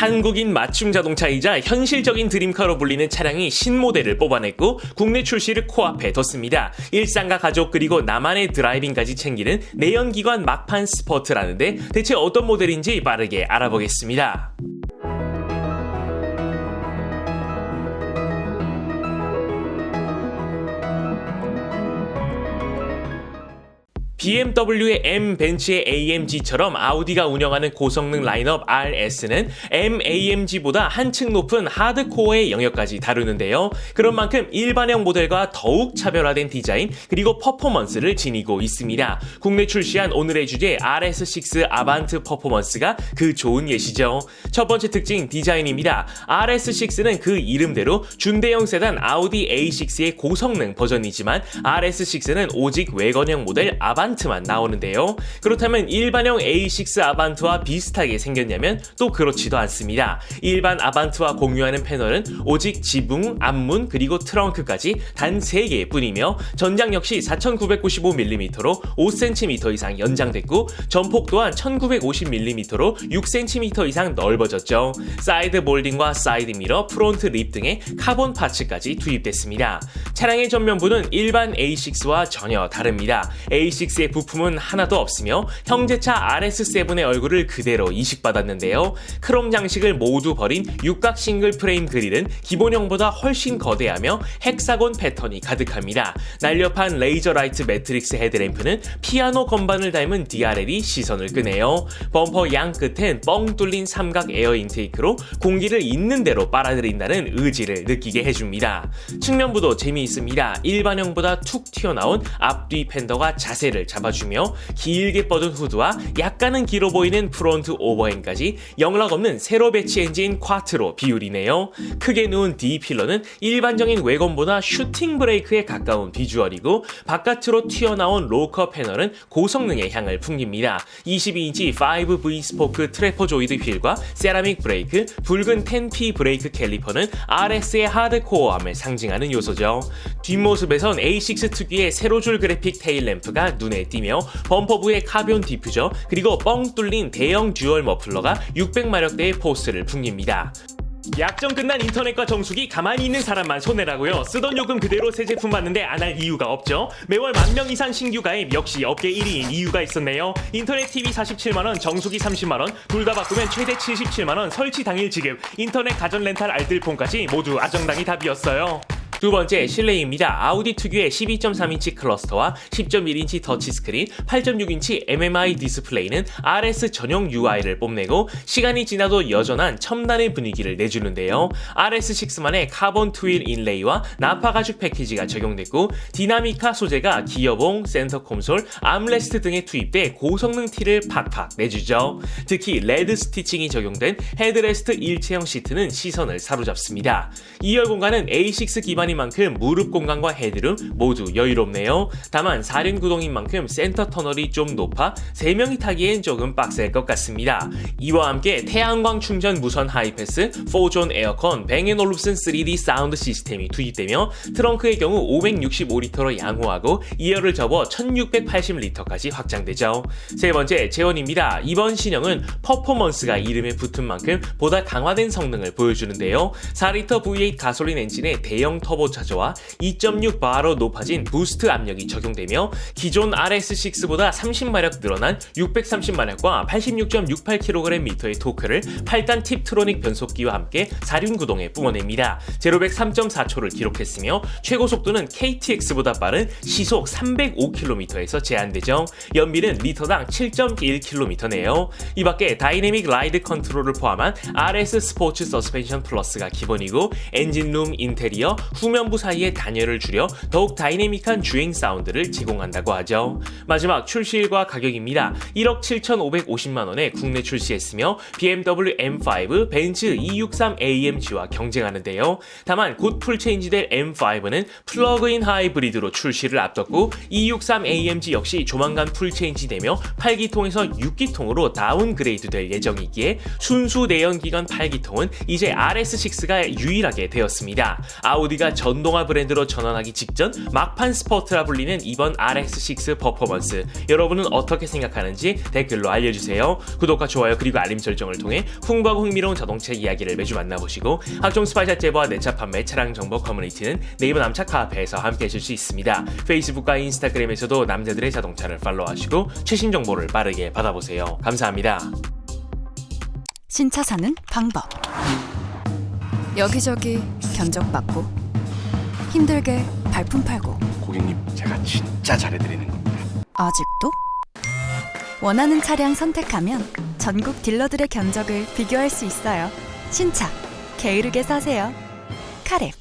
한국인 맞춤 자동차이자 현실적인 드림카로 불리는 차량이 신모델을 뽑아냈고 국내 출시를 코앞에 뒀습니다. 일상과 가족 그리고 나만의 드라이빙까지 챙기는 내연기관 막판 스포트라는데 대체 어떤 모델인지 빠르게 알아보겠습니다. BMW의 M 벤츠의 AMG처럼 아우디가 운영하는 고성능 라인업 RS는 M AMG보다 한층 높은 하드코어의 영역까지 다루는데요. 그런 만큼 일반형 모델과 더욱 차별화된 디자인 그리고 퍼포먼스를 지니고 있습니다. 국내 출시한 오늘의 주제 RS6 아반트 퍼포먼스가 그 좋은 예시죠. 첫 번째 특징 디자인입니다. RS6는 그 이름대로 중대형 세단 아우디 A6의 고성능 버전이지만 RS6는 오직 외건형 모델 아반트 아반트만 나오는데요. 그렇다면 일반형 A6 아반트와 비슷하게 생겼냐면 또 그렇지도 않습니다. 일반 아반트와 공유하는 패널은 오직 지붕, 앞문, 그리고 트렁크까지 단 3개 뿐이며 전장 역시 4995mm로 5cm 이상 연장됐고 전폭 또한 1950mm로 6cm 이상 넓어졌죠. 사이드 몰딩과 사이드 미러, 프론트 립 등의 카본 파츠까지 투입됐습니다. 차량의 전면부는 일반 A6와 전혀 다릅니다. A6 RS의 부품은 하나도 없으며 형제차 RS7의 얼굴을 그대로 이식받았는데요. 크롬 장식을 모두 버린 육각 싱글 프레임 그릴은 기본형보다 훨씬 거대하며 헥사곤 패턴이 가득합니다. 날렵한 레이저 라이트 매트릭스 헤드램프는 피아노 건반을 닮은 DRL이 시선을 끄네요. 범퍼 양 끝엔 뻥 뚫린 삼각 에어 인테이크로 공기를 있는 대로 빨아들인다는 의지를 느끼게 해줍니다. 측면부도 재미있습니다. 일반형보다 툭 튀어나온 앞뒤 팬더가 자세를 잡아주며 길게 뻗은 후드와 약간은 길어 보이는 프론트 오버행까지 영락 없는 세로 배치 엔진 쿼트로 비율이네요. 크게 누운 D 필러는 일반적인 외건보다 슈팅 브레이크에 가까운 비주얼이고 바깥으로 튀어나온 로커 패널은 고성능의 향을 풍깁니다. 22인치 5V 스포크 트래퍼 조이드 휠과 세라믹 브레이크, 붉은 10P 브레이크 캘리퍼는 RS의 하드코어함을 상징하는 요소죠. 뒷모습에선 A6 특유의 세로줄 그래픽 테일 램프가 눈에 띄며 범퍼부의 카비온 디퓨저 그리고 뻥 뚫린 대형 듀얼 머플러가 600마력대의 포스를 풍깁니다. 약정 끝난 인터넷과 정수기 가만히 있는 사람만 손해라고요. 쓰던 요금 그대로 새 제품 받는데 안 할 이유가 없죠. 매월 만 명 이상 신규 가입 역시 업계 1위인 이유가 있었네요. 인터넷 TV 47만 원, 정수기 30만 원, 둘 다 바꾸면 최대 77만 원, 설치 당일 지급, 인터넷 가전 렌탈 알뜰폰까지 모두 아정당이 답이었어요. 두 번째 실내입니다. 아우디 특유의 12.3인치 클러스터와 10.1인치 터치스크린, 8.6인치 MMI 디스플레이는 RS 전용 UI를 뽐내고 시간이 지나도 여전한 첨단의 분위기를 내주는데요. RS6만의 카본 트윌 인레이와 나파 가죽 패키지가 적용됐고 디나미카 소재가 기어봉, 센터 콘솔, 암레스트 등에 투입돼 고성능 티를 팍팍 내주죠. 특히 레드 스티칭이 적용된 헤드레스트 일체형 시트는 시선을 사로잡습니다. 2열 공간은 A6 기반 공간인 만큼 무릎 공간과 헤드룸 모두 여유롭네요. 다만 4륜 구동인 만큼 센터 터널이 좀 높아 3명이 타기엔 조금 빡셀 것 같습니다. 이와 함께 태양광 충전 무선 하이패스, 4존 에어컨, 뱅앤올룹슨 3D 사운드 시스템이 투입되며 트렁크의 경우 565리터로 양호하고 2열을 접어 1680리터까지 확장되죠. 세 번째 재원입니다. 이번 신형은 퍼포먼스가 이름에 붙은 만큼 보다 강화된 성능을 보여주는데요. 4리터 V8 가솔린 엔진의 대형 터보 터보 차저와 2.6 바로 높아진 부스트 압력이 적용되며 기존 RS6보다 30마력 늘어난 630마력과 86.68kgm의 토크를 8단 팁트로닉 변속기와 함께 4륜 구동에 뿜어냅니다. 제로백 3.4초를 기록했으며 최고 속도는 KTX보다 빠른 시속 305km에서 제한되죠. 연비는 리터당 7.1km네요. 이 밖에 다이내믹 라이드 컨트롤을 포함한 RS 스포츠 서스펜션 플러스가 기본이고 엔진룸 인테리어, 후 면부 사이의 단열을 줄여 더욱 다이내믹한 주행 사운드를 제공한다고 하죠. 마지막 출시일과 가격입니다. 1억 7,550만 원에 국내 출시했으며 BMW M5, 벤츠 E63AMG와 경쟁하는데요. 다만 곧 풀체인지될 M5는 플러그인 하이브리드로 출시를 앞뒀고 E63AMG 역시 조만간 풀체인지되며 8기통에서 6기통으로 다운그레이드 될 예정이기에 순수 내연기관 8기통은 이제 RS6가 유일하게 되었습니다. 아우디가 전동화 브랜드로 전환하기 직전 막판 스포트라 불리는 이번 RX6 퍼포먼스 여러분은 어떻게 생각하는지 댓글로 알려주세요. 구독과 좋아요 그리고 알림 설정을 통해 풍부하고 흥미로운 자동차 이야기를 매주 만나보시고 각종 스파이샷 제보와 내차 판매 차량 정보 커뮤니티는 네이버 남차 카페에서 함께 하실 수 있습니다. 페이스북과 인스타그램에서도 남자들의 자동차를 팔로우하시고 최신 정보를 빠르게 받아보세요. 감사합니다. 신차 사는 방법. 여기저기 견적받고 힘들게 발품 팔고 고객님 제가 진짜 잘해드리는 겁니다. 아직도? 원하는 차량 선택하면 전국 딜러들의 견적을 비교할 수 있어요. 신차 게으르게 사세요. 카랩